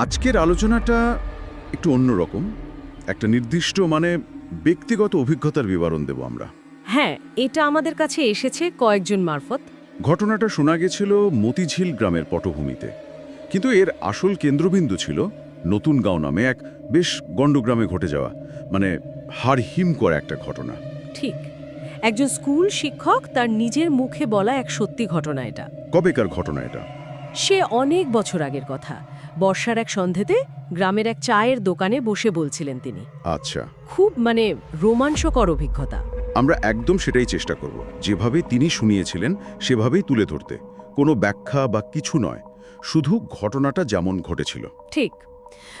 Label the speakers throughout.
Speaker 1: আজকের আলোচনাটা একটু অন্যরকম। একটা নির্দিষ্ট মানে ব্যক্তিগত অভিজ্ঞতার বিবরণ দেব আমরা।
Speaker 2: হ্যাঁ এটা আমাদের কাছে এসেছে কয়েকজন মারফত।
Speaker 1: ঘটনাটা শোনা গেছিল মতিঝিল গ্রামের পটভূমিতে। কিন্তু এর আসল কেন্দ্রবিন্দু ছিল নতুন গাঁও নামে এক বেশ গণ্ডগ্রামে ঘটে যাওয়া মানে হাড় হিম করা একটা ঘটনা।
Speaker 2: ঠিক। একজন স্কুল শিক্ষক তার নিজের মুখে বলা এক সত্যি ঘটনা এটা।
Speaker 1: কবেকার ঘটনা এটা?
Speaker 2: সে অনেক বছর আগের কথা। বর্ষার এক সন্ধেতে গ্রামের এক চায়ের দোকানে বসে বলছিলেন তিনি।
Speaker 1: আচ্ছা।
Speaker 2: খুব মানে রোমাঞ্চকর অভিজ্ঞতা।
Speaker 1: আমরা একদম সেটাই চেষ্টা করব। যেভাবে তিনি শুনিয়েছিলেন সেভাবেই তুলে ধরতে। কোনো ব্যাখ্যা বা কিছু নয়। শুধু ঘটনাটা যেমন ঘটেছিল।
Speaker 2: ঠিক।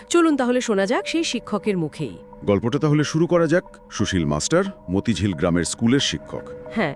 Speaker 2: চলুন তাহলে শোনা যাক সেই শিক্ষকের মুখেই।
Speaker 1: গল্পটা তাহলে শুরু করা যাক। সুশীল মাস্টার মতিঝিল গ্রামের স্কুলের শিক্ষক।
Speaker 2: হ্যাঁ।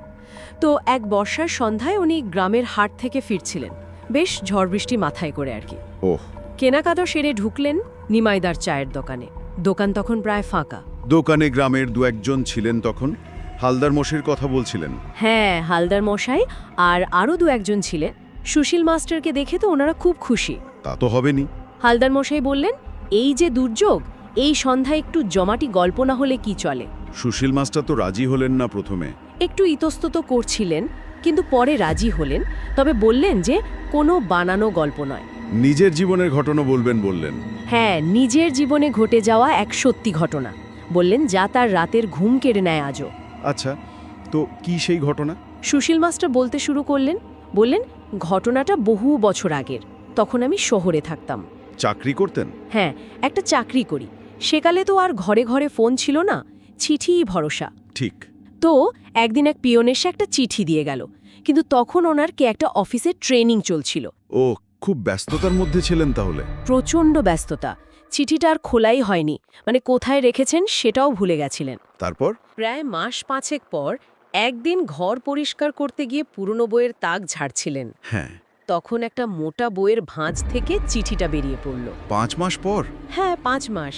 Speaker 2: তো এক বর্ষার সন্ধ্যায় উনি গ্রামের হাট থেকে ফিরছিলেন। বেশ ঝড় বৃষ্টি মাথায় করে আর কি।
Speaker 1: ওহ।
Speaker 2: কেনাকাটা সেরে ঢুকলেন নিমাইদার চায়ের দোকানে। দোকান তখন প্রায় ফাঁকা।
Speaker 1: দোকানে গ্রামের দু একজন ছিলেন তখন। হালদার মোষের কথা বলছিলেন।
Speaker 2: হ্যাঁ হালদার মশাই আর আরও দু একজন ছিলেন। সুশীল মাস্টারকে দেখে তো ওনারা খুব খুশি।
Speaker 1: তা তো হবেনি।
Speaker 2: হালদার মশাই বললেন এই যে দুর্যোগ এই সন্ধ্যায় একটু জমাটি গল্প না হলে কি চলে?
Speaker 1: সুশীল মাস্টার তো রাজি হলেন না প্রথমে।
Speaker 2: একটু ইতস্তত করছিলেন কিন্তু পরে রাজি হলেন তবে বললেন যে কোনো বানানো গল্প নয়।
Speaker 1: নিজের জীবনের ঘটনা বলবেন বললেন।
Speaker 2: হ্যাঁ নিজের জীবনে ঘটে যাওয়া এক সত্যি ঘটনা। বললেন যা তার রাতের ঘুম কেড়ে নেয় আজও।
Speaker 1: আচ্ছা তো কি সেই ঘটনা?
Speaker 2: সুশীল মাস্টার বলতে শুরু করলেন বললেন ঘটনাটা বহু বছর আগের। তখন আমি শহরে থাকতাম।
Speaker 1: চাকরি করতেন?
Speaker 2: হ্যাঁ একটা চাকরি করি। সেকালে তো আর ঘরে ঘরে ফোন ছিল না চিঠিই ভরসা।
Speaker 1: ঠিক।
Speaker 2: তো একদিন এক পিয়ন এসে একটা চিঠি দিয়ে গেল কিন্তু তখন ওনার কে একটা অফিসে ট্রেনিং চলছিল।
Speaker 1: ও খুব ব্যস্ততার মধ্যে ছিলেন তাহলে?
Speaker 2: প্রচণ্ড ব্যস্ততা। চিঠিটা আর খোলাই হয়নি। মানে কোথায় রেখেছেন সেটাও ভুলে গেছিলেন।
Speaker 1: তারপর?
Speaker 2: প্রায় মাস পাঁচেক পর একদিন ঘর পরিষ্কার করতে গিয়ে পুরনো বইয়ের তাক ঝাড়ছিলেন।
Speaker 1: হ্যাঁ।
Speaker 2: তখন একটা মোটা বইয়ের ভাঁজ থেকে চিঠিটা বেরিয়ে পড়ল।
Speaker 1: পাঁচ মাস পর?
Speaker 2: হ্যাঁ পাঁচ মাস।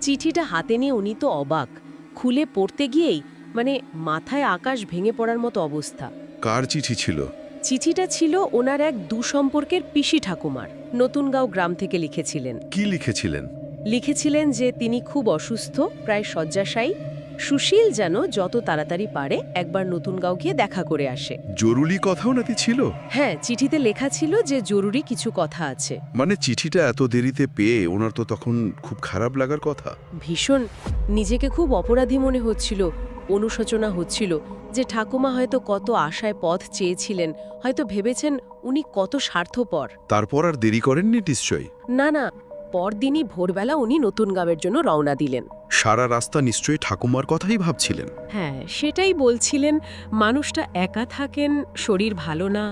Speaker 2: চিঠিটা হাতে নিয়ে উনি তো অবাক। খুলে পড়তে গিয়েই মানে মাথায় আকাশ ভেঙে পড়ার মতো অবস্থা।
Speaker 1: কার চিঠি ছিল?
Speaker 2: চিঠিটা ছিল ওনার এক দুসম্পর্কের পিসি ঠাকুমার নতুনগাঁও গ্রাম থেকে লিখেছিলেন।
Speaker 1: কি লিখেছিলেন?
Speaker 2: লিখেছিলেন যে তিনি খুব অসুস্থ প্রায় শয্যাশায়ী। সুশীল যেন যত তাড়াতাড়ি পারে একবার নতুনগাঁও গিয়ে দেখা করে আসে।
Speaker 1: জরুরি কথাও নাকি ছিল?
Speaker 2: হ্যাঁ চিঠিতে লেখা ছিল যে জরুরি কিছু কথা আছে।
Speaker 1: মানে চিঠিটা এত দেরিতে পেয়ে ওনার তো তখন খুব খারাপ লাগার কথা?
Speaker 2: ভীষণ নিজেকে খুব অপরাধী মনে হচ্ছিল। অনুশোচনা হচ্ছিল যে ঠাকুমা হয়তো কত আশায় পথ চেয়েছিলেন হয়তো ভেবেছেন উনি কত স্বার্থপর।
Speaker 1: তারপর আর দেরি করেননি নিশ্চয়ই?
Speaker 2: না না পরদিনই ভোরবেলা উনি নতুন গাঁয়ের জন্য রওনা দিলেন।
Speaker 1: সারা রাস্তা নিশ্চয়ই ঠাকুমার কথাই ভাবছিলেন।
Speaker 2: হ্যাঁ সেটাই বলছিলেন মানুষটা একা থাকেন শরীর ভালো না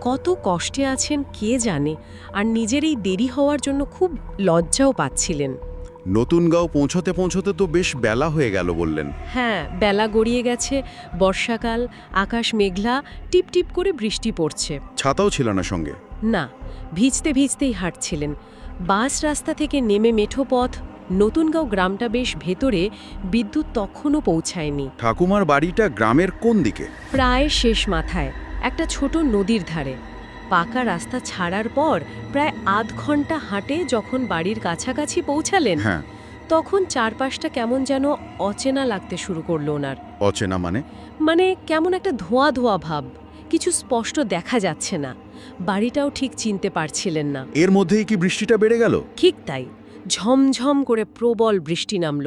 Speaker 2: কত কষ্টে আছেন কে জানে আর নিজের এই দেরি হওয়ার জন্য খুব লজ্জাও পাচ্ছিলেন।
Speaker 1: নতুন গাঁও পৌঁছতে পৌঁছতে তো বেশ বেলা হয়ে গেল বললেন।
Speaker 2: হ্যাঁ বেলা গড়িয়ে গেছে বর্ষাকাল আকাশ মেঘলা টিপ টিপ করে বৃষ্টি পড়ছে।
Speaker 1: ছাতাও ছিল না সঙ্গে।
Speaker 2: না ভিজতে ভিজতেই হাঁটছিলেন। বাস রাস্তা থেকে নেমে মেঠো পথ নতুনগাঁও গ্রামটা বেশ ভেতরে বিদ্যুৎ তখনও পৌঁছায়নি।
Speaker 1: ঠাকুমার বাড়িটা গ্রামের কোন দিকে?
Speaker 2: প্রায় শেষ মাথায় একটা ছোট নদীর ধারে। পাকা রাস্তা ছাড়ার পর প্রায় আধ ঘণ্টা হাঁটে যখন বাড়ির কাছাকাছি পৌঁছালেন
Speaker 1: হ্যাঁ।
Speaker 2: তখন চারপাশটা কেমন যেন অচেনা লাগতে শুরু করল ওনার।
Speaker 1: অচেনা মানে?
Speaker 2: মানে কেমন একটা ধোঁয়া ধোঁয়া ভাব কিছু স্পষ্ট দেখা যাচ্ছে না বাড়িটাও ঠিক চিনতে পারছিলেন না।
Speaker 1: এর মধ্যেই কি বৃষ্টিটা বেড়ে গেল?
Speaker 2: ঠিক তাই ঝমঝম করে প্রবল বৃষ্টি নামল।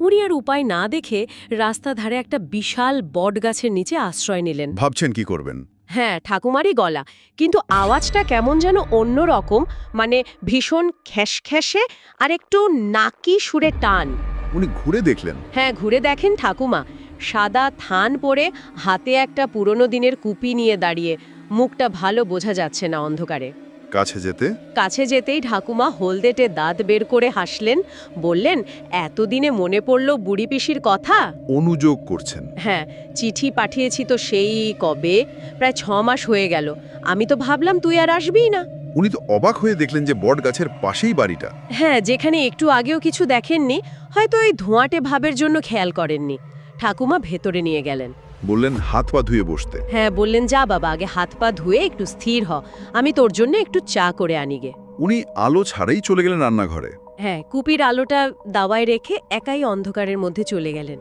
Speaker 2: উনি আর উপায় না দেখে রাস্তা ধারে একটা বিশাল বট গাছের নিচে আশ্রয় নিলেন।
Speaker 1: ভাবছেন কি করবেন?
Speaker 2: হ্যাঁ ঠাকুমারই গলা। কিন্তু আওয়াজটা কেমন যেন অন্য রকম মানে ভীষণ খ্যাসখ্যাসে আর একটু নাকি সুরে টান।
Speaker 1: উনি ঘুরে দেখলেন।
Speaker 2: হ্যাঁ ঘুরে দেখেন ঠাকুমা। সাদা থান পরে হাতে একটা পুরনো দিনের কুপি নিয়ে দাঁড়িয়ে মুখটা ভালো বোঝা যাচ্ছে না অন্ধকারে।
Speaker 1: কাছে যেতে?
Speaker 2: কাছে যেতেই ঠাকুমা হলদেটে দাঁত বের করে হাসলেন বললেন এতদিনে মনে পড়ল বুড়ি পিসির কথা?
Speaker 1: অনুযোগ করছেন।
Speaker 2: হ্যাঁ চিঠি পাঠিয়েছি তো সেই কবে? প্রায় ছ মাস হয়ে গেল। আমি তো ভাবলাম তুই আর আসবিই না।
Speaker 1: উনি তো অবাক হয়ে দেখলেন যে বট গাছের পাশেই বাড়িটা।
Speaker 2: হ্যাঁ যেখানে একটু আগেও কিছু দেখেননি হয়তো এই ধোঁয়াটে ভাবের জন্য খেয়াল করেননি। ঠাকুমা ভেতরে নিয়ে গেলেন।
Speaker 1: বললেন হাত পা ধুয়ে বসতে।
Speaker 2: হ্যাঁ বললেন যা বাবা আগে হাত পা ধুয়ে একটু স্থির হ। আমি তোর জন্য একটু চা করে আনিগে
Speaker 1: উনি আলো ছাড়াই চলে গেলেন রান্নাঘরে।
Speaker 2: হ্যাঁ কুপির আলোটা দাওয়ায় রেখে একাই অন্ধকারের মধ্যে চলে গেলেন।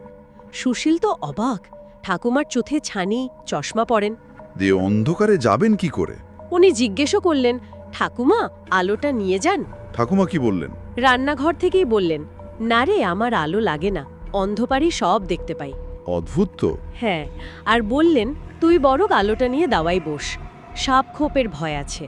Speaker 2: সুশীল তো অবাক। ঠাকুমার চোখে ছানি চশমা পরেন।
Speaker 1: দিয়ে অন্ধকারে যাবেন কি করে?
Speaker 2: উনি জিজ্ঞেসও করলেন ঠাকুমা আলোটা নিয়ে যান?
Speaker 1: ঠাকুমা কি বললেন?
Speaker 2: রান্নাঘর থেকেই বললেন না রে আমার আলো লাগে না। অন্ধকারই সব দেখতে পাই।
Speaker 1: অদ্ভুত। তো
Speaker 2: হ্যাঁ আর বললেন তুই বরং আলোটা নিয়ে দাওয়াই বস সাপ খোপের ভয় আছে।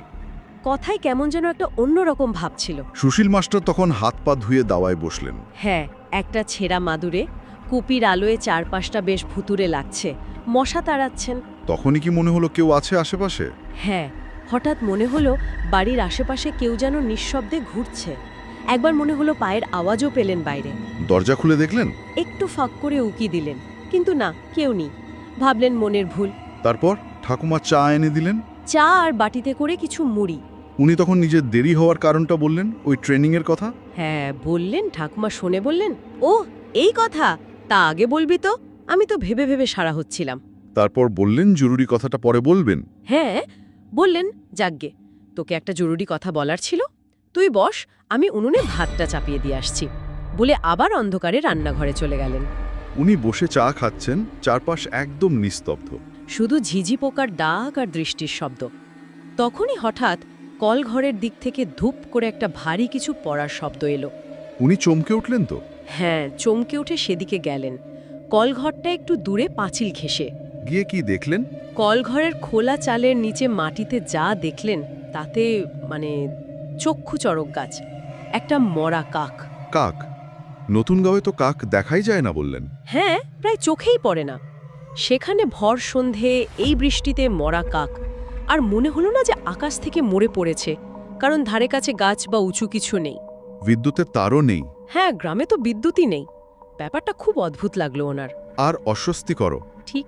Speaker 2: কথায় কেমন যেন একটা অন্যরকম ভাব ছিল।
Speaker 1: সুশীল মাস্টার তখন হাত পা ধুয়ে দাওয়ায় বসলেন।
Speaker 2: হ্যাঁ একটা ছেঁড়া মাদুরে কুপির আলোয় চারপাশটা বেশ ভুতুরে লাগছে মশা তাড়াচ্ছেন।
Speaker 1: তখনই কি মনে হলো কেউ আছে আশেপাশে?
Speaker 2: হ্যাঁ হঠাৎ মনে হলো বাড়ির আশেপাশে কেউ যেন নিঃশব্দে ঘুরছে। একবার মনে হলো পায়ের আওয়াজও পেলেন বাইরে।
Speaker 1: দরজা খুলে দেখলেন?
Speaker 2: একটু ফাঁক করে উকি দিলেন। কিন্তু না কেউ নেই। ভাবলেন মনের ভুল।
Speaker 1: তারপর ঠাকুমা চা এনে দিলেন?
Speaker 2: চা আর বাটিতে করে কিছু মুড়ি।
Speaker 1: উনি তখন নিজের দেরি হওয়ার কারণটা বললেন ওই ট্রেনিং এর কথা?
Speaker 2: হ্যাঁ বললেন ঠাকুমা শুনে বললেন ও এই কথা! তা আগে বলবি তো? আমি তো ভেবে ভেবে সারা হচ্ছিলাম।
Speaker 1: তারপর বললেন জরুরি কথাটা পরে বলবেন।
Speaker 2: হ্যাঁ বললেন যাগ্গে তোকে একটা জরুরি কথা বলার ছিল। তুই বস আমি উনুনে ভাতটা চাপিয়ে দিয়ে আসছি। বলে আবার অন্ধকারে রান্নাঘরে চলে গেলেন।
Speaker 1: উনি বসে চা খাচ্ছেন চারপাশ একদম নিস্তব্ধ।
Speaker 2: শুধু ঝিঝি পোকার ডাক আর দৃষ্টির শব্দ। তখনই হঠাৎ কলঘরের দিক থেকে ধূপ করে একটা ভারী কিছু পড়ার শব্দ এলো।
Speaker 1: উনি চমকে উঠলেন তো?
Speaker 2: হ্যাঁ চমকে উঠে সেদিকে গেলেন। কলঘরটা একটু দূরে পাঁচিল ঘেঁষে।
Speaker 1: গিয়ে কি দেখলেন?
Speaker 2: কলঘরের খোলা চালের নিচে মাটিতে যা দেখলেন তাতে মানে চক্ষু চড়ক গাছ একটা মরা কাক।
Speaker 1: কাক? নতুন গাঁয়ে তো কাক দেখাই যায় না বললেন।
Speaker 2: হ্যাঁ প্রায় চোখেই পড়ে না। সেখানে ভর সন্ধে এই বৃষ্টিতে মরা কাক। আর মনে হলো না যে আকাশ থেকে মরে পড়েছে কারণ ধারে কাছে গাছ বা উঁচু কিছু নেই।
Speaker 1: বিদ্যুতের তারও নেই।
Speaker 2: হ্যাঁ গ্রামে তো বিদ্যুৎই নেই। ব্যাপারটা খুব অদ্ভুত লাগল ওনার।
Speaker 1: আর অস্বস্তিকর
Speaker 2: ঠিক।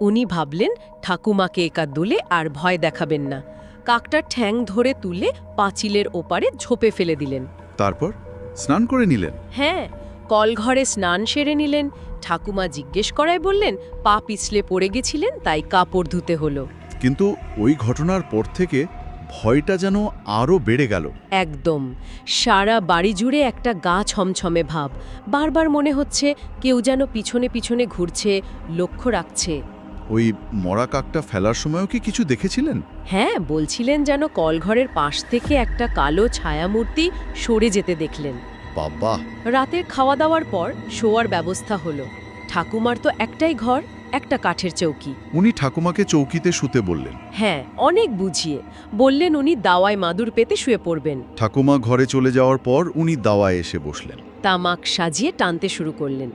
Speaker 2: উনি ভাবলেন ঠাকুমাকে একা দুলে আর ভয় দেখাবেন না। কাকটার ঠ্যাং ধরে তুলে পাঁচিলের ওপারে ঝোপে ফেলে দিলেন।
Speaker 1: তারপর? স্নান করে নিলেন।
Speaker 2: হ্যাঁ কলঘরে স্নান সেরে নিলেন। ঠাকুমা জিজ্ঞেস করায় বললেন পা পিছলে পড়ে গেছিলেন তাই কাপড় ধুতে হলো।
Speaker 1: কিন্তু ওই ঘটনার পর থেকে ভয়টা যেন আরও বেড়ে গেল।
Speaker 2: একদম। সারা বাড়ি জুড়ে একটা গা ছমছমে ভাব। বারবার মনে হচ্ছে কেউ যেন পিছনে পিছনে ঘুরছে লক্ষ্য রাখছে।
Speaker 1: ওই মরা কাকটা ফেলার সময়ও কি কিছু দেখেছিলেন?
Speaker 2: হ্যাঁ বলছিলেন যেন কলঘরের পাশ থেকে একটা কালো ছায়ামূর্তি সরে যেতে দেখলেন।
Speaker 1: বাবা!
Speaker 2: রাতের খাওয়া দাওয়ার পর শোয়ার ব্যবস্থা হলো। ঠাকুমার তো একটাই ঘর একটা কাঠের চৌকি।
Speaker 1: উনি ঠাকুমাকে চৌকিতে শুতে বললেন।
Speaker 2: হ্যাঁ অনেক বুঝিয়ে। বললেন উনি দাওয়ায় মাদুর পেতে শুয়ে পড়বেন।
Speaker 1: ঠাকুমা ঘরে চলে যাওয়ার পর উনি দাওয়ায় এসে বসলেন।
Speaker 2: তামাক সাজিয়ে টানতে শুরু করলেন।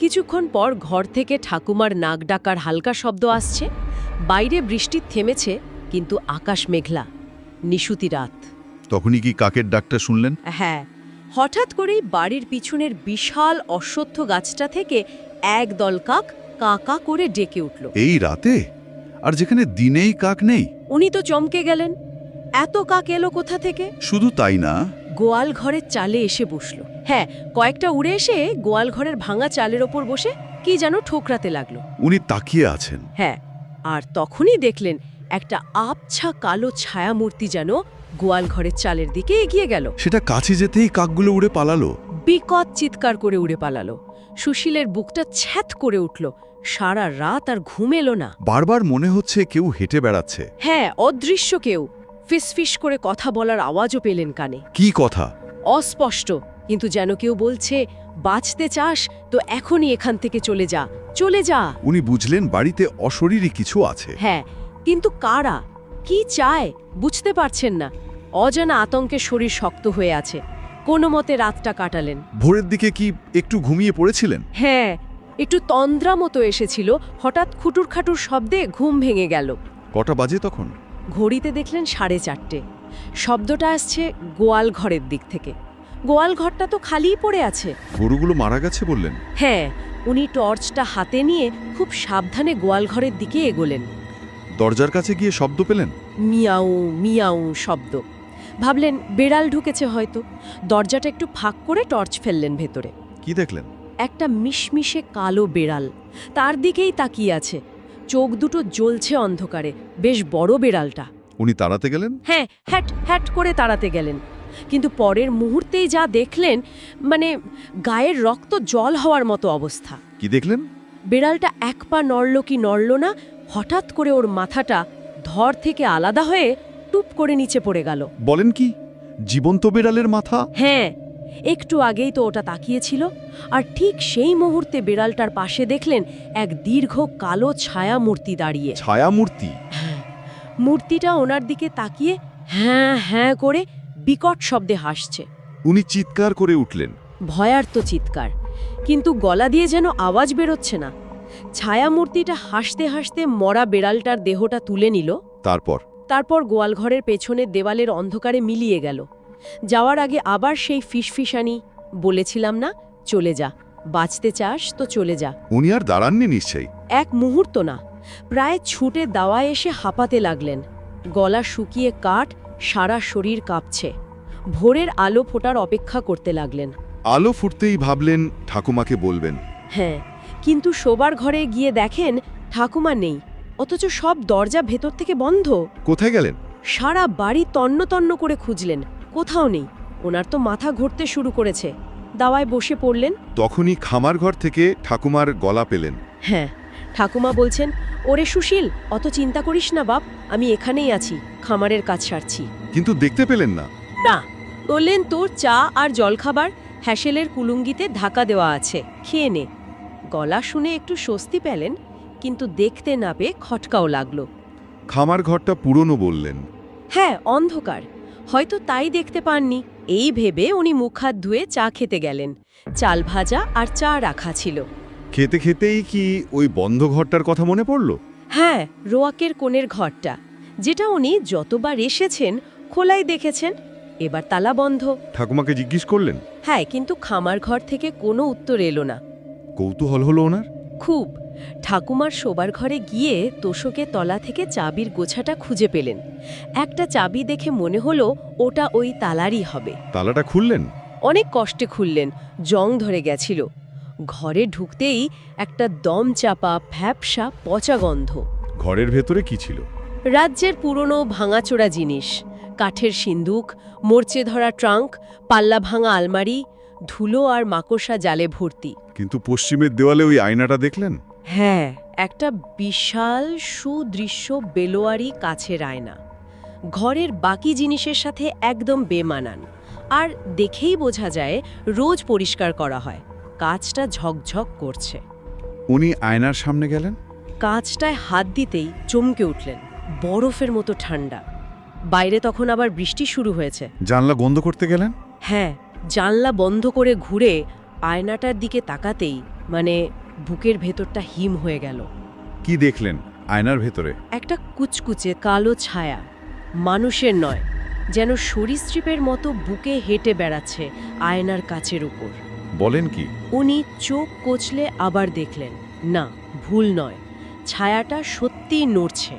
Speaker 2: কিছুক্ষণ পর ঘর থেকে ঠাকুমার নাক ডাকার হালকা শব্দ আসছে। বাইরে বৃষ্টি থেমেছে কিন্তু আকাশ মেঘলা। নিশুতি রাত।
Speaker 1: তখনই কি কাকের ডাকটা শুনলেন?
Speaker 2: হ্যাঁ। হঠাৎ করেই বাড়ির পিছনের বিশাল অশ্বত্থ গাছটা থেকে এক দল কাক কাকা করে ডেকে উঠল।
Speaker 1: এই রাতে? আর যেখানে দিনেই কাক নেই?
Speaker 2: উনি তো চমকে গেলেন। এত কাক এলো কোথা থেকে?
Speaker 1: শুধু তাই না
Speaker 2: গোয়াল ঘরের চালে এসে বসল। হ্যাঁ কয়েকটা উড়ে এসে গোয়াল ঘরের ভাঙা চালের ওপর বসে কি যেন ঠোকরাতে লাগল।
Speaker 1: উনি তাকিয়ে আছেন।
Speaker 2: হ্যাঁ আর তখনই দেখলেন একটা আবছা কালো ছায়ামূর্তি যেন গোয়াল ঘরের চালের দিকে এগিয়ে গেল।
Speaker 1: সেটা কাছে যেতেই কাকগুলো উড়ে পালালো।
Speaker 2: বিকট চিৎকার করে উড়ে পালালো। সুশীলের বুকটা ছ্যাত করে উঠল। সারা রাত আর ঘুম এলো না।
Speaker 1: বারবার মনে হচ্ছে কেউ হেঁটে বেড়াচ্ছে।
Speaker 2: হ্যাঁ অদৃশ্য কেউ। ফিসফিস করে কথা বলার আওয়াজও পেলেন কানে।
Speaker 1: কি কথা?
Speaker 2: অস্পষ্ট কিন্তু যেন কেউ বলছে বাঁচতে চাস তো এখনই এখান থেকে চলে যা চলে যা।
Speaker 1: উনি বুঝলেন বাড়িতে অশরীরী কিছু আছে।
Speaker 2: হ্যাঁ কিন্তু কারা? কি চায়? বুঝতে পারছেন না। অজানা আতঙ্কে শরীর শক্ত হয়ে আছে। কোনো মতে রাতটা কাটালেন।
Speaker 1: ভোরের দিকে কি একটু ঘুমিয়ে পড়েছিলেন?
Speaker 2: হ্যাঁ একটু তন্দ্রা মতো এসেছিল। হঠাৎ খুটুর খাটুর শব্দে ঘুম ভেঙে গেল।
Speaker 1: কটা বাজে তখন?
Speaker 2: ঘড়িতে দেখলেন সাড়ে চারটে। শব্দটা আসছে গোয়াল ঘরের দিক থেকে। গোয়াল ঘরটা তো খালিই পড়ে আছে।
Speaker 1: গরুগুলো মারা গেছে বললেন?
Speaker 2: হ্যাঁ উনি টর্চটা হাতে নিয়ে খুব সাবধানে গোয়াল ঘরের দিকে এগোলেন।
Speaker 1: দরজার কাছে গিয়ে শব্দ পেলেন?
Speaker 2: মিয়াও মিয়াও শব্দ। ভাবলেন বেড়াল ঢুকেছে হয়তো। দরজাটা একটু ফাঁক করে টর্চ ফেললেন ভেতরে।
Speaker 1: কি দেখলেন?
Speaker 2: একটা মিশমিশে কালো বেড়াল। তার দিকেই তাকিয়ে আছে। চোখ দুটো জ্বলছে অন্ধকারে বেশ বড় বেড়ালটা।
Speaker 1: উনি তাড়াতে গেলেন?
Speaker 2: হ্যাঁ হ্যাট হ্যাট করে তাড়াতে গেলেন। কিন্তু পরের মুহূর্তেই যা দেখলেন মানে গায়ের রক্ত জল হওয়ার মতো অবস্থা।
Speaker 1: কি দেখলেন?
Speaker 2: বিড়ালটা এক পা নড়ল কি নড়ল না হঠাৎ করে ওর মাথাটা ধর থেকে আলাদা হয়ে টুপ করে নিচে পড়ে গেল।
Speaker 1: বলেন কি জীবন্ত বিড়ালের মাথা?
Speaker 2: হ্যাঁ একটু আগেই তো ওটা তাকিয়েছিল আর ঠিক সেই মুহূর্তে বিড়ালটার পাশে দেখলেন এক দীর্ঘ কালো ছায়া মূর্তি দাঁড়িয়ে।
Speaker 1: ছায়া মূর্তি
Speaker 2: মূর্তিটা ওনার দিকে তাকিয়ে হ্যাঁ হ্যাঁ করে বিকট শব্দে হাসছে।
Speaker 1: উনি চিৎকার করে উঠলেন।
Speaker 2: ভয়ার্ত চিৎকার কিন্তু গলা দিয়ে যেন আওয়াজ বেরোচ্ছে না। ছায়ামূর্তিটা হাসতে হাসতে মরা বেড়ালটার দেহটা তুলে নিল।
Speaker 1: তারপর?
Speaker 2: তারপর গোয়ালঘরের পেছনের দেওয়ালের অন্ধকারে মিলিয়ে গেল। যাওয়ার আগে আবার সেই ফিসফিসানি বলেছিলাম না চলে যা বাঁচতে চাস তো চলে যা।
Speaker 1: উনি আর দাঁড়াননি নিশ্চয়ই।
Speaker 2: এক মুহূর্ত না প্রায় ছুটে দাওয়া এসে হাঁপাতে লাগলেন। গলা শুকিয়ে কাঠ সারা শরীর কাঁপছে। ভোরের আলো ফোটার অপেক্ষা করতে লাগলেন।
Speaker 1: আলো ফুটতেই ভাবলেন ঠাকুমাকে বলবেন।
Speaker 2: হ্যাঁ কিন্তু শোবার ঘরে গিয়ে দেখেন ঠাকুমা নেই অথচ সব দরজা ভেতর থেকে বন্ধ।
Speaker 1: কোথায় গেলেন?
Speaker 2: সারা বাড়ি তন্ন তন্ন করে খুঁজলেন। কোথাও নেই। ওনার তো মাথা ঘুরতে শুরু করেছে। দাওয়ায় বসে পড়লেন।
Speaker 1: তখনই খামার ঘর থেকে ঠাকুমার গলা পেলেন।
Speaker 2: হ্যাঁ ঠাকুমা বলছেন ওরে সুশীল অত চিন্তা করিস না বাপ আমি এখানেই আছি খামারের কাজ সারছি।
Speaker 1: কিন্তু দেখতে পেলেন না।
Speaker 2: না বললেন তোর চা আর জলখাবার হ্যাসেলের কুলুঙ্গিতে ঢাকা দেওয়া আছে খেয়ে নে। গলা শুনে একটু স্বস্তি পেলেন কিন্তু দেখতে না পেয়ে খটকাও লাগল।
Speaker 1: খামার ঘরটা পুরনো বললেন।
Speaker 2: হ্যাঁ অন্ধকার। হয়তো তাই দেখতে পাননি। এই ভেবে উনি মুখ হাত ধুয়ে চা খেতে গেলেন। চাল ভাজা আর চা রাখা ছিল।
Speaker 1: খেতে খেতেই কি ওই বন্ধ ঘরটার কথা মনে পড়ল?
Speaker 2: হ্যাঁ রোয়াকের কোণের ঘরটা। যেটা উনি যতবার এসেছেন খোলাই দেখেছেন এবার তালা বন্ধ।
Speaker 1: ঠাকুমাকে জিজ্ঞেস করলেন?
Speaker 2: হ্যাঁ কিন্তু খামার ঘর থেকে কোনো উত্তর এলো না।
Speaker 1: কৌতূহল হলো ওনার?
Speaker 2: খুব। ঠাকুমার শোবার ঘরে গিয়ে তোষকে তলা থেকে চাবির গোছাটা খুঁজে পেলেন। একটা চাবি দেখে মনে হলো ওটা ওই তালারই হবে।
Speaker 1: তালাটা খুললেন?
Speaker 2: অনেক কষ্টে খুললেন জং ধরে গেছিল। ঘরে ঢুকতেই একটা দম চাপা ফ্যাপসা পচা গন্ধ।
Speaker 1: ঘরের ভেতরে কি ছিল?
Speaker 2: রাজ্যের পুরনো ভাঙাচোরা জিনিস। কাঠের সিন্দুক মোর্চে ধরা ট্রাঙ্ক পাল্লা ভাঙা আলমারি ধুলো আর মাকড়সা জালে ভর্তি।
Speaker 1: কিন্তু পশ্চিমের দেওয়ালে ওই আয়নাটা দেখলেন?
Speaker 2: হ্যাঁ একটা বিশাল সুদৃশ্য বেলোয়ারি কাছের আয়না ঘরের বাকি জিনিসের সাথে একদম বেমানান। আর দেখেই বোঝা যায় রোজ পরিষ্কার করা হয়। কাজটা ঝকঝক করছে।
Speaker 1: উনি আয়নার সামনে গেলেন?
Speaker 2: কাজটায় হাত দিতেই চমকে উঠলেন। বরফের মতো ঠান্ডা। বাইরে তখন আবার বৃষ্টি শুরু হয়েছে।
Speaker 1: জানলা বন্ধ করতে গেলেন?
Speaker 2: হ্যাঁ জানলা বন্ধ করে ঘুরে আয়নাটার দিকে তাকাতেই মানে বুকের ভেতরটা হিম হয়ে গেল।
Speaker 1: কি দেখলেন আয়নার ভেতরে?
Speaker 2: একটা কুচকুচে কালো ছায়া। মানুষের নয় যেন সরীসৃপের মতো বুকে হেঁটে বেড়াচ্ছে আয়নার কাছের উপর।
Speaker 1: বলেন কি?
Speaker 2: উনি চোখ কচলে আবার দেখলেন না ভুল নয় ছায়াটা সত্যিই নড়ছে।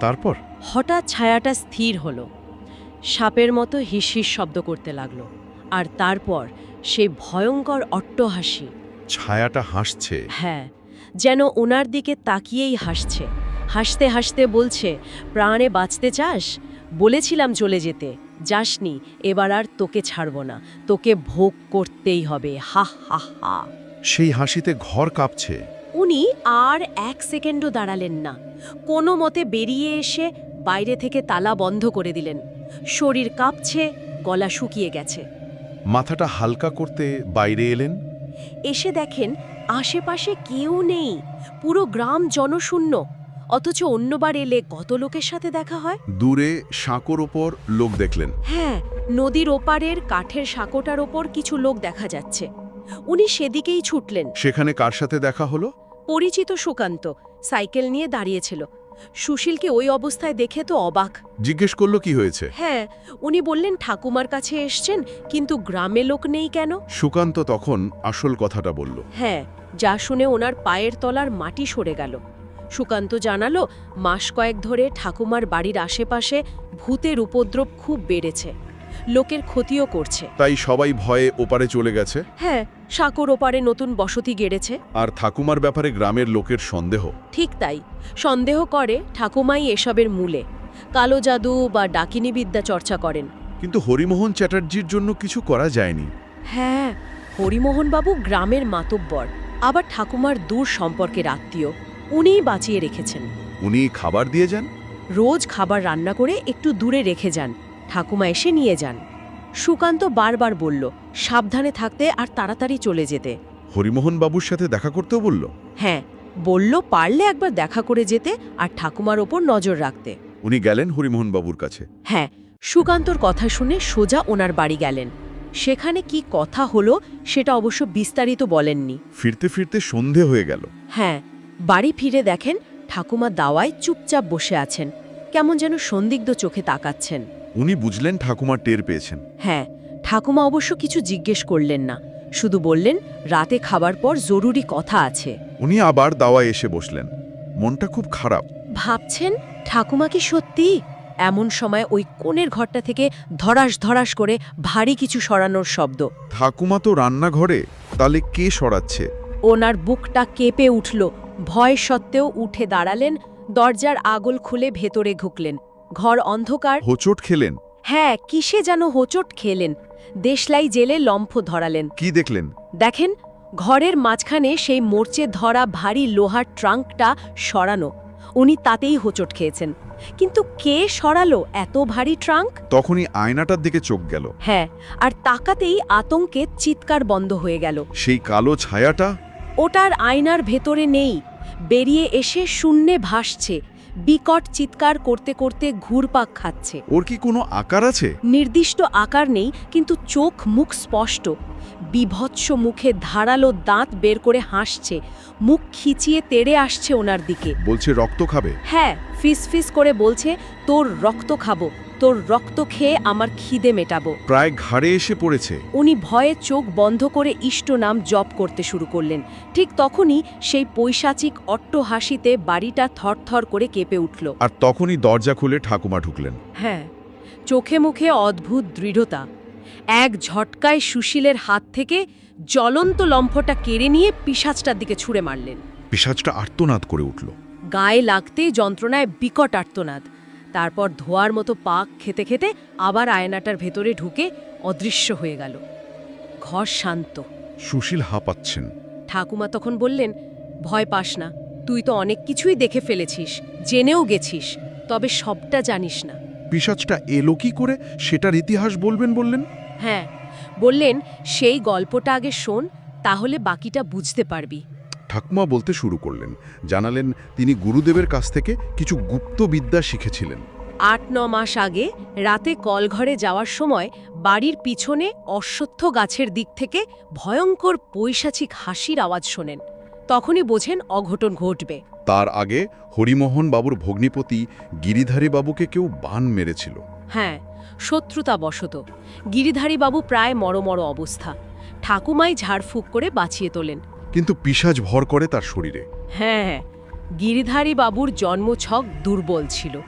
Speaker 1: তারপর?
Speaker 2: হঠাৎ ছায়াটা স্থির হলো। সাপের মতো হিসহিস শব্দ করতে লাগল আর তারপর সেই ভয়ঙ্কর অট্টহাসি
Speaker 1: ছায়াটা হাসছে।
Speaker 2: হ্যাঁ যেন ওনার দিকে তাকিয়েই হাসছে। হাসতে হাসতে বলছে প্রাণে বাঁচতে চাস? বলেছিলাম চলে যেতে। যাসনি এবার আর তোকে ছাড়ব না। তোকে ভোগ করতেই হবে। হা হা হা।
Speaker 1: সেই হাসিতে ঘর কাঁপছে।
Speaker 2: উনি আর এক সেকেন্ডও দাঁড়ালেন না। কোনো মতে বেরিয়ে এসে বাইরে থেকে তালা বন্ধ করে দিলেন। শরীর কাঁপছে গলা শুকিয়ে গেছে।
Speaker 1: মাথাটা হালকা করতে বাইরে এলেন।
Speaker 2: এসে দেখেন আশেপাশে কেউ নেই। পুরো গ্রাম জনশূন্য। অথচ অন্যবার এলে কত লোকের সাথে দেখা হয়?
Speaker 1: দূরে সাঁকোর ওপর লোক দেখলেন।
Speaker 2: হ্যাঁ নদীর ওপারের কাঠের সাঁকোটার ওপর কিছু লোক দেখা যাচ্ছে। উনি সেদিকেই ছুটলেন।
Speaker 1: সেখানে কার সাথে দেখা হলো?
Speaker 2: পরিচিত সুকান্ত সাইকেল নিয়ে দাঁড়িয়েছিল সুশীলকে ওই অবস্থায় দেখে তো অবাক।
Speaker 1: জিজ্ঞেস করল কি হয়েছে?
Speaker 2: হ্যাঁ উনি বললেন ঠাকুমার কাছে এসছেন কিন্তু গ্রামে লোক নেই কেন?
Speaker 1: সুকান্ত তখন আসল কথাটা বলল।
Speaker 2: হ্যাঁ যা শুনে ওনার পায়ের তলার মাটি সরে গেল। সুকান্ত জানালো মাস কয়েক ধরে ঠাকুমার বাড়ির আশেপাশে ভূতের উপদ্রব খুব বেড়েছে। লোকের ক্ষতিও করছে।
Speaker 1: তাই সবাই ভয়ে ওপারে চলে গেছে।
Speaker 2: হ্যাঁ সাঁকোর ওপারে নতুন বসতি গেড়েছে।
Speaker 1: আর ঠাকুমার ব্যাপারে গ্রামের লোকের সন্দেহ।
Speaker 2: ঠিক তাই সন্দেহ করে ঠাকুমাই এসবের মূলে। কালো জাদু বা ডাকিনী বিদ্যা চর্চা করেন।
Speaker 1: কিন্তু হরিমোহন চ্যাটার্জির জন্য কিছু করা যায়নি।
Speaker 2: হ্যাঁ হরিমোহনবাবু গ্রামের মাতব্বর আবার ঠাকুমার দূর সম্পর্কের আত্মীয়। উনিই বাঁচিয়ে রেখেছেন।
Speaker 1: উনি খাবার দিয়ে যান?
Speaker 2: রোজ খাবার রান্না করে একটু দূরে রেখে যান। ঠাকুমা এসে নিয়ে যান। সুকান্ত বারবার বলল সাবধানে থাকতে আর তাড়াতাড়ি চলে যেতে।
Speaker 1: হরিমোহন বাবুর সাথে দেখা করতেও বলল?
Speaker 2: হ্যাঁ বলল পারলে একবার দেখা করে যেতে আর ঠাকুমার ওপর নজর রাখতে।
Speaker 1: উনি গেলেন হরিমোহন বাবুর কাছে।
Speaker 2: হ্যাঁ সুকান্তর কথা শুনে সোজা ওনার বাড়ি গেলেন। সেখানে কি কথা হলো সেটা অবশ্য বিস্তারিত বলেননি।
Speaker 1: ফিরতে ফিরতে সন্ধে হয়ে গেল।
Speaker 2: হ্যাঁ বাড়ি ফিরে দেখেন ঠাকুমা দাওয়ায় চুপচাপ বসে আছেন। কেমন যেন সন্দিগ্ধ চোখে তাকাচ্ছেন।
Speaker 1: উনি বুঝলেন ঠাকুমা টের পেয়েছেন।
Speaker 2: হ্যাঁ ঠাকুমা অবশ্য কিছু জিজ্ঞেস করলেন না। শুধু বললেন রাতে খাবার পর জরুরি কথা আছে।
Speaker 1: উনি আবার দাওয়ায় এসে বসলেন। মনটা খুব খারাপ।
Speaker 2: ভাবছেন ঠাকুমা কি সত্যি? এমন সময় ওই কোণের ঘরটা থেকে ধরাস ধরাস করে ভারী কিছু সরানোর শব্দ।
Speaker 1: ঠাকুমা তো রান্নাঘরে তাহলে কে সরাচ্ছে?
Speaker 2: ওনার বুকটা কেঁপে উঠল। ভয় সত্ত্বেও উঠে দাঁড়ালেন দরজার আগল খুলে ভেতরে ঢুকলেন। ঘর অন্ধকার।
Speaker 1: হোচট খেলেন।
Speaker 2: হ্যাঁ কিসে যেন হোঁচট খেলেন। দেশলাই জেলে লম্ফ ধরালেন।
Speaker 1: কি দেখলেন?
Speaker 2: দেখেন ঘরের মাঝখানে সেই মোর্চে ধরা ভারী লোহার ট্রাঙ্কটা সরানো। উনি তাতেই হোঁচট খেয়েছেন। কিন্তু কে সরালো এত ভারী ট্রাঙ্ক?
Speaker 1: তখনই আয়নাটার দিকে চোখ গেল।
Speaker 2: হ্যাঁ আর তাকাতেই আতঙ্কে চিৎকার বন্ধ হয়ে গেল।
Speaker 1: সেই কালো ছায়াটা?
Speaker 2: ওটার আয়নার ভেতরে নেই। বেরিয়ে এসে শূন্যে ভাসছে। বিকট চিৎকার করতে করতে ঘুরপাক খাচ্ছে।
Speaker 1: ওর কি কোনো আকার আছে?
Speaker 2: নির্দিষ্ট আকার নেই কিন্তু চোখ মুখ স্পষ্ট। বিভৎস মুখে ধারালো দাঁত বের করে হাসছে। মুখ খিচিয়ে তেড়ে আসছে ওনার দিকে।
Speaker 1: বলছে রক্ত খাবে?
Speaker 2: হ্যাঁ ফিস ফিস করে বলছে তোর রক্ত খাব। তোর রক্ত খেয়ে আমার খিদে মেটাবো।
Speaker 1: প্রায় ঘাড়ে এসে পড়েছে।
Speaker 2: উনি ভয়ে চোখ বন্ধ করে ইষ্ট নাম জপ করতে শুরু করলেন। ঠিক তখনই সেই পৈশাচিক অট্ট হাসিতে বাড়িটা থরথর করে কেঁপে উঠল।
Speaker 1: আর তখনই দরজা খুলে ঠাকুমা ঢুকলেন।
Speaker 2: হ্যাঁ চোখে মুখে অদ্ভুত দৃঢ়তা। এক ঝটকায় সুশীলের হাত থেকে জ্বলন্ত লম্ফটা কেড়ে নিয়ে পিসাজটার দিকে ছুঁড়ে মারলেন।
Speaker 1: পিসাজটা আর্তনাদ করে উঠল।
Speaker 2: গায়ে লাগতে যন্ত্রণায় বিকট আর্তনাদ। তারপর ধোয়ার মতো পাক খেতে খেতে আবার আয়নাটার ভেতরে ঢুকে অদৃশ্য হয়ে গেল। ঘর শান্ত।
Speaker 1: সুশীল হাঁপাচ্ছেন।
Speaker 2: ঠাকুমা তখন বললেন ভয় পাস না তুই তো অনেক কিছুই দেখে ফেলেছিস জেনেও গেছিস তবে সবটা জানিস না।
Speaker 1: পিসাজটা এলো কি করে সেটার ইতিহাস বলবেন বললেন?
Speaker 2: হ্যাঁ বললেন সেই গল্পটা আগে শোন তাহলে বাকিটা বুঝতে পারবি।
Speaker 1: ঠাকুমা বলতে শুরু করলেন। জানালেন তিনি গুরুদেবের কাছ থেকে কিছু গুপ্ত বিদ্যা শিখেছিলেন।
Speaker 2: আট ন মাস আগে রাতে কলঘরে যাওয়ার সময় বাড়ির পিছনে অশ্বত্থ গাছের দিক থেকে ভয়ঙ্কর পৈশাচিক হাসির আওয়াজ শোনেন। তখনই বোঝেন অঘটন ঘটবে।
Speaker 1: তার আগে হরিমোহন বাবুর ভগ্নিপতি গিরিধারী বাবুকে কেউ বান মেরেছিল।
Speaker 2: হ্যাঁ শত্রুতা বশত। গিরিধারী বাবু প্রায় মরমর অবস্থা। ঠাকুমাই ঝাড়ফুঁক করে বাঁচিয়ে তোলেন।
Speaker 1: কিন্তু পিসাজ ভর করে তার শরীরে।
Speaker 2: হ্যাঁ গিরিধারী বাবুর জন্মছক দুর্বল ছিল।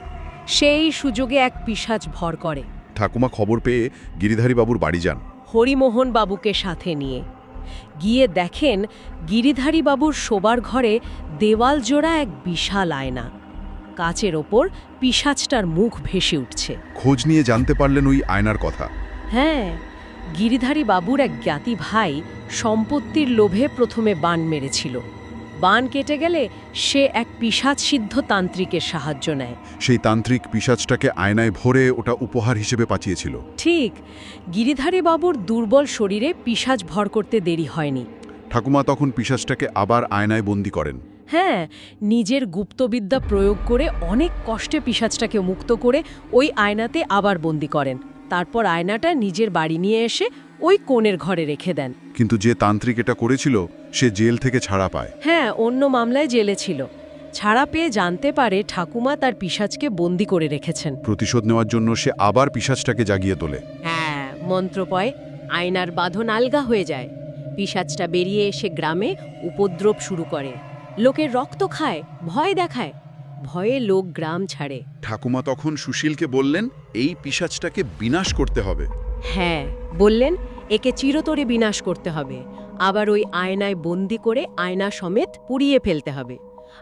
Speaker 2: সেই সুযোগে এক পিসাজ ভর করে।
Speaker 1: ঠাকুমা খবর পেয়ে গিরিধারী বাবুর বাড়ি যান।
Speaker 2: হরিমোহন বাবুকে সাথে নিয়ে। গিয়ে দেখেন গিরিধারী বাবুর শোবার ঘরে দেওয়াল জোড়া এক বিশাল আয়না। কাচের ওপর পিসাজটার মুখ ভেসে উঠছে।
Speaker 1: খোঁজ নিয়ে জানতে পারলেন ওই আয়নার কথা।
Speaker 2: হ্যাঁ গিরিধারী বাবুর এক জ্ঞাতি ভাই সম্পত্তির লোভে প্রথমে বান মেরেছিল। বান কেটে গেলে সে এক পিসাজ সিদ্ধ তান্ত্রিকের সাহায্য নেয়।
Speaker 1: সেই তান্ত্রিক পিসাজটাকে আয়নায় ভরে ওটা উপহার হিসেবে পাঠিয়েছিল।
Speaker 2: ঠিক গিরিধারী বাবুর দুর্বল শরীরে পিসাজ ভর করতে দেরি হয়নি।
Speaker 1: ঠাকুমা তখন পিসাজটাকে আবার আয়নায় বন্দি করেন।
Speaker 2: হ্যাঁ নিজের গুপ্তবিদ্যা প্রয়োগ করে অনেক কষ্টে পিসাজটাকে মুক্ত করে ওই আয়নাতে আবার বন্দি করেন। তারপর আয়নাটা নিজের বাড়ি নিয়ে এসে ওই কোণের ঘরে রেখে দেন।
Speaker 1: কিন্তু যে তান্ত্রিক এটা করেছিল সে জেল থেকে ছাড়া পায়।
Speaker 2: হ্যাঁ অন্য মামলায় জেলে ছিল। ছাড়া পেয়ে জানতে পারে ঠাকুমা তার পিসাজকে বন্দি করে রেখেছেন।
Speaker 1: প্রতিশোধ নেওয়ার জন্য সে আবার পিসাজটাকে জাগিয়ে তোলে।
Speaker 2: হ্যাঁ মন্ত্রপয় আয়নার বাঁধন আলগা হয়ে যায়। পিসাজটা বেরিয়ে এসে গ্রামে উপদ্রব শুরু করে। লোকের রক্ত খায় ভয় দেখায়। ভয়ে লোক গ্রাম ছাড়ে।
Speaker 1: ঠাকুমা তখন সুশীলকে বললেন এই পিসাজটাকে বিনাশ করতে হবে।
Speaker 2: হ্যাঁ বললেন একে চিরতরে বিনাশ করতে হবে। আবার ওই আয়নায় বন্দি করে আয়না সমেত পুড়িয়ে ফেলতে হবে।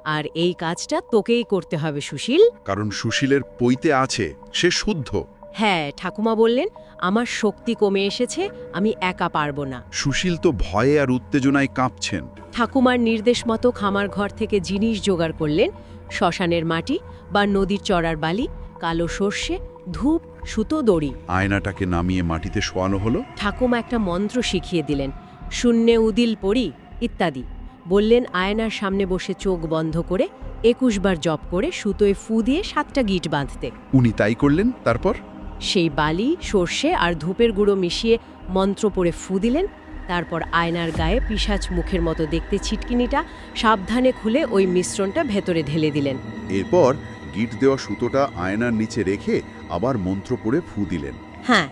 Speaker 2: আর এই কাজটা তোকেই করতে হবে সুশীল।
Speaker 1: কারণ সুশীলের পইতে আছে সে শুদ্ধ।
Speaker 2: হ্যাঁ ঠাকুমা বললেন আমার শক্তি কমে এসেছে আমি একা পারব না।
Speaker 1: সুশীল তো ভয়ে আর উত্তেজনায় কাঁপছেন।
Speaker 2: ঠাকুমার নির্দেশ মতো খামার ঘর থেকে জিনিস জোগাড় করলেন শ্মশানের মাটি বা নদীর চড়ার বালি কালো সর্ষে ধূপ সুতো দড়ি।
Speaker 1: আয়নাটাকে নামিয়ে মাটিতে শোয়ানো হলো।
Speaker 2: ঠাকুমা একটা মন্ত্র শিখিয়ে দিলেন শূন্যে উদিল পড়ি ইত্যাদি। বললেন আয়নার সামনে বসে চোখ বন্ধ করে একুশ বার জপ করে সুতোয় ফু দিয়ে সাতটা গিট বাঁধতে।
Speaker 1: উনি তাই করলেন তারপর?
Speaker 2: সেই বালি সর্ষে আর ধূপের গুঁড়ো মিশিয়ে মন্ত্র পড়ে ফু দিলেন তারপর আয়নার গায়ে পিসাচ মুখের মতো দেখতে ছিটকিনিটা সাবধানে খুলে ওই মিশ্রণটা ভেতরে ঢেলে দিলেন।
Speaker 1: এরপর গিট দেওয়া সুতোটা আয়নার নিচে রেখে আবার মন্ত্র পড়ে ফু দিলেন।
Speaker 2: হ্যাঁ।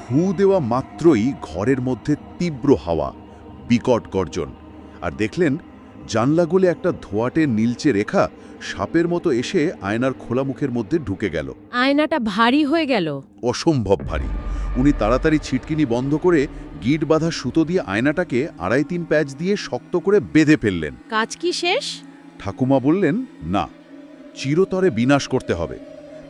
Speaker 1: ফু দেওয়া মাত্রই ঘরের মধ্যে তীব্র হাওয়া বিকট গর্জন। আর দেখলেন জানলা গলে একটা ধোয়াটে নীলচে রেখা সাপের মতো এসে আয়নার খোলা মুখের মধ্যে ঢুকে গেল।
Speaker 2: আয়নাটা ভারী হয়ে গেল।
Speaker 1: অসম্ভব ভারী। উনি তাড়াতাড়ি ছিটকিনি বন্ধ করে গিট বাঁধা সুতো দিয়ে আয়নাটাকে আড়াই তিন প্যাচ দিয়ে শক্ত করে বেঁধে ফেললেন।
Speaker 2: কাজ কি শেষ?
Speaker 1: ঠাকুমা বললেন না চিরতরে বিনাশ করতে হবে।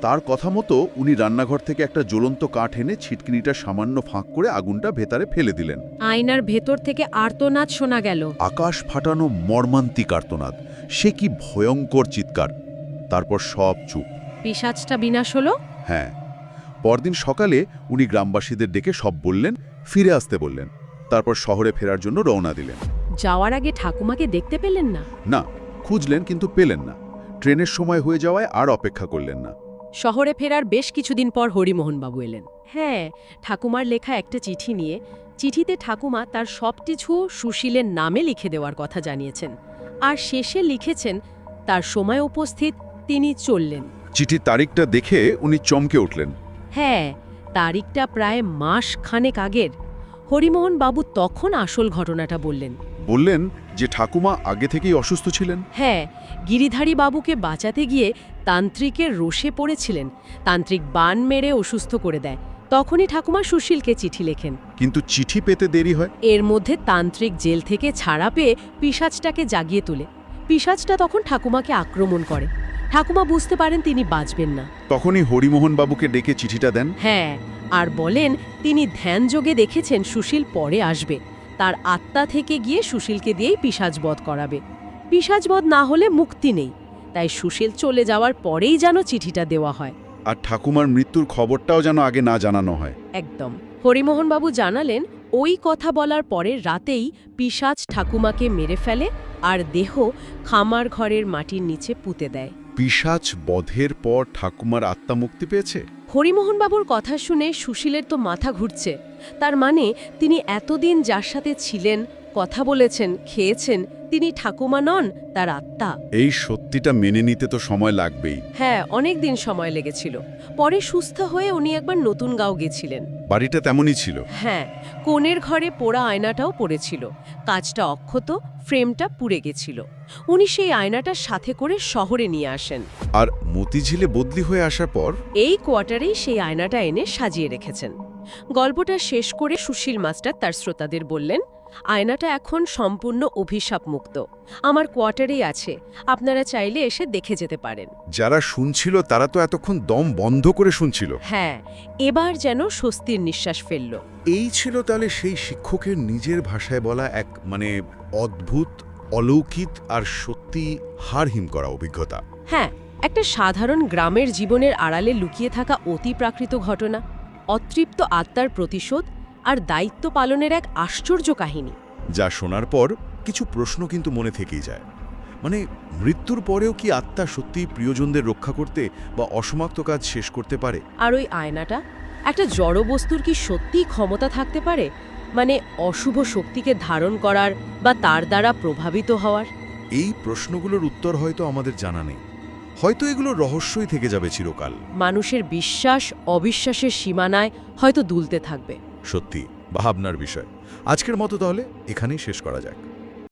Speaker 1: তার কথা মতো উনি রান্নাঘর থেকে একটা জ্বলন্ত কাঠ এনে ছিটকিনিটা সামান্য ফাঁক করে আগুনটা ভেতরে ফেলে দিলেন।
Speaker 2: আয়নার ভেতর থেকে আর্তনাদ শোনা গেল।
Speaker 1: আকাশ ফাটানো মর্মান্তিক আর্তনাদ। সে কি ভয়ঙ্কর চিৎকার। তারপর সব চুপ।
Speaker 2: পিসাজটা বিনাশ হলো?
Speaker 1: হ্যাঁ। পরদিন সকালে উনি গ্রামবাসীদের ডেকে সব বললেন ফিরে আসতে বললেন। তারপর শহরে ফেরার জন্য রওনা দিলেন।
Speaker 2: যাওয়ার আগে ঠাকুমাকে দেখতে পেলেন না?
Speaker 1: না খুঁজলেন কিন্তু পেলেন না। ট্রেনের সময় হয়ে যাওয়ায় আর অপেক্ষা করলেন না।
Speaker 2: শহরে ফেরার বেশ কিছুদিন পর হরিমোহনবাবু এলেন। হ্যাঁ ঠাকুমার লেখা একটা চিঠি নিয়ে চিঠিতে ঠাকুমা তার সব কিছু সুশীলের নামে লিখে দেওয়ার কথা জানিয়েছেন। আর শেষে লিখেছেন তার সময় উপস্থিত তিনি চললেন।
Speaker 1: চিঠির তারিখটা দেখে উনি চমকে উঠলেন।
Speaker 2: হ্যাঁ তারিখটা প্রায় মাস খানেক আগের। হরিমোহন বাবু তখন আসল ঘটনাটা বললেন।
Speaker 1: বললেন যে ঠাকুমা আগে থেকেই অসুস্থ ছিলেন।
Speaker 2: হ্যাঁ গিরিধারী বাবুকে বাঁচাতে গিয়ে তান্ত্রিকের রোষে পড়েছিলেন। তান্ত্রিক বান মেরে অসুস্থ করে দেয়। তখনই ঠাকুমা সুশীলকে চিঠি লেখেন।
Speaker 1: কিন্তু চিঠি পেতে দেরি হয়?
Speaker 2: এর মধ্যে তান্ত্রিক জেল থেকে ছাড়া পেয়ে পিসাজটাকে জাগিয়ে তোলে। পিসাজটা তখন ঠাকুমাকে আক্রমণ করে। ঠাকুমা বুঝতে পারেন তিনি বাঁচবেন না।
Speaker 1: তখনই হরিমোহন বাবুকে ডেকে চিঠিটা দেন।
Speaker 2: হ্যাঁ আর বলেন তিনি ধ্যানযোগে দেখেছেন সুশীল পরে আসবে। তার আত্মা থেকে গিয়ে সুশীলকে দিয়েই পিসাজবধ করাবে। পিসাজবধ না হলে মুক্তি নেই। তাই সুশীল চলে যাওয়ার পরেই যেন চিঠিটা দেওয়া হয়।
Speaker 1: আর ঠাকুমার মৃত্যুর খবরটাও যেন আগে না জানানো হয়।
Speaker 2: একদম। হরিমোহনবাবু জানালেন ওই কথা বলার পরে রাতেই পিসাজ ঠাকুমাকে মেরে ফেলে আর দেহ খামার ঘরের মাটির নিচে পুঁতে দেয়।
Speaker 1: পিসাচ বধের পর ঠাকুমার আত্মা মুক্তি পেয়েছে?
Speaker 2: হরিমোহনবাবুর কথা শুনে সুশীলের তো মাথা ঘুরছে। তার মানে তিনি এতদিন যার সাথে ছিলেন, কথা বলেছেন, খেয়েছেন তিনি ঠাকুমা নন তার আত্মা।
Speaker 1: এই সত্যিটা মেনে নিতে তো সময় লাগবেই।
Speaker 2: হ্যাঁ অনেক দিন সময় লেগেছিল। পরে সুস্থ হয়ে উনি একবার নতুন গাঁও গেছিলেন।
Speaker 1: বাড়িটা তেমনই ছিল।
Speaker 2: হ্যাঁ কোণের ঘরে পোড়া আয়নাটাও পড়েছিল। কাজটা অক্ষত ফ্রেমটা পুড়ে গেছিল। উনি সেই আয়নাটার সাথে করে শহরে নিয়ে আসেন।
Speaker 1: আর মতিঝিলে বদলি হয়ে আসার পর?
Speaker 2: এই কোয়ার্টারেই সেই আয়নাটা এনে সাজিয়ে রেখেছেন। গল্পটা শেষ করে সুশীল মাস্টার তার শ্রোতাদের বললেন আয়নাটা এখন সম্পূর্ণ অভিশাপমুক্ত। আমার কোয়ার্টারেই আছে। আপনারা চাইলে এসে দেখে যেতে পারেন।
Speaker 1: যারা শুনছিল তারা তো এতক্ষণ দম বন্ধ করে শুনছিল।
Speaker 2: হ্যাঁ এবার যেন স্বস্তির নিঃশ্বাস ফেলল।
Speaker 1: এই ছিল তাহলে সেই শিক্ষকের নিজের ভাষায় বলা এক মানে অদ্ভুত অলৌকিক আর সত্যি হারহিম করা অভিজ্ঞতা।
Speaker 2: হ্যাঁ একটা সাধারণ গ্রামের জীবনের আড়ালে লুকিয়ে থাকা অতি প্রাকৃত ঘটনা অতৃপ্ত আত্মার প্রতিশোধ আর দায়িত্ব পালনের এক আশ্চর্য কাহিনী।
Speaker 1: যা শোনার পর কিছু প্রশ্ন কিন্তু মনে থেকেই যায়। মানে মৃত্যুর পরেও কি আত্মা সত্যি প্রিয়জনদের রক্ষা করতে বা অসমাপ্ত কাজ শেষ করতে পারে?
Speaker 2: আর ওই আয়নাটা? একটা জড় বস্তুর কি সত্যিই ক্ষমতা থাকতে পারে? মানে অশুভ শক্তিকে ধারণ করার বা তার দ্বারা প্রভাবিত হওয়ার?
Speaker 1: এই প্রশ্নগুলোর উত্তর হয়তো আমাদের জানা নেই। হয়তো এগুলো রহস্যই থেকে যাবে চিরকাল।
Speaker 2: মানুষের বিশ্বাস অবিশ্বাসের সীমানায় হয়তো দুলতে থাকবে।
Speaker 1: সত্যি ভাবনার বিষয়। আজকের মতো তাহলে এখানেই শেষ করা যাক।